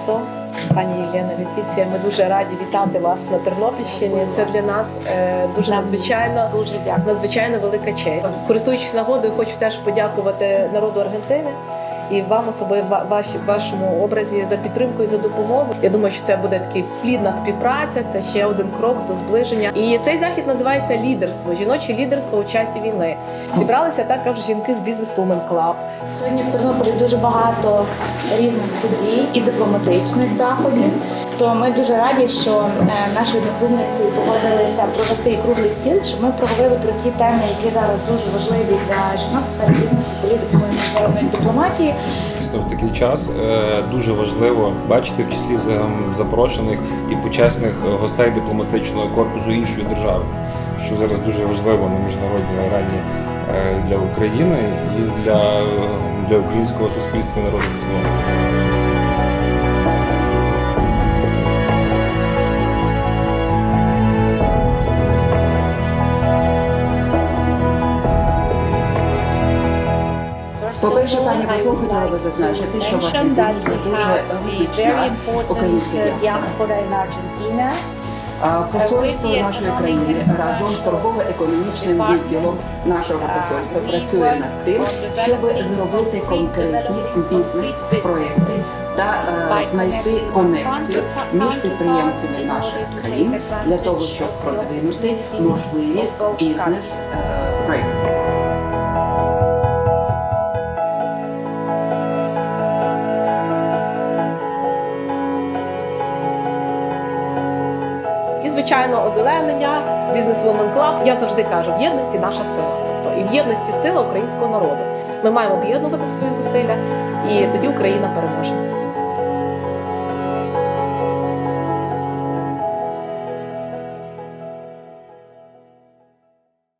посол, пані Єлена Вітвіція, Ми дуже раді вітати вас на Тернопільщині. Це для нас е, дуже надзвичайно Дуже дякую. надзвичайно велика честь. Користуючись нагодою, хочу теж подякувати народу Аргентини і вам особливо ва- ваші вашому образі за підтримку і за допомогу. Я думаю, що це буде такий плідна співпраця. Це ще один крок до зближення. І цей захід називається лідерство, жіноче лідерство у часі війни. Зібралися також жінки з бізнес Women Club. Сьогодні в Тернополі дуже багато різних подій і дипломатичних заходів. То ми дуже раді, що е, наші одноклубниці погодилися провести круглий стіл, щоб ми проговорили про ті теми, які зараз дуже важливі для жінок в сфері бізнесу, політики міжнародної дипломатії. В такий час е, дуже важливо бачити в числі за- запрошених і почесних гостей дипломатичного корпусу іншої держави, що зараз дуже важливо на міжнародній арені е, для України і для, для українського суспільства народу в. По-перше, пані посол хотіла би зазначити, що в Аргентині є дуже визначна українська діаспора. Посольство нашої країни разом з торгово-економічним відділом нашого посольства працює над тим, щоб зробити конкретні бізнес-проекти та е, знайти конекцію між підприємцями наших країн для того, щоб продвинути можливі бізнес-проекти. І звичайно, озеленення, бізнес Women Club. Я завжди кажу, в єдності наша сила. Тобто і в єдності сила українського народу. Ми маємо об'єднувати свої зусилля, і тоді Україна переможе.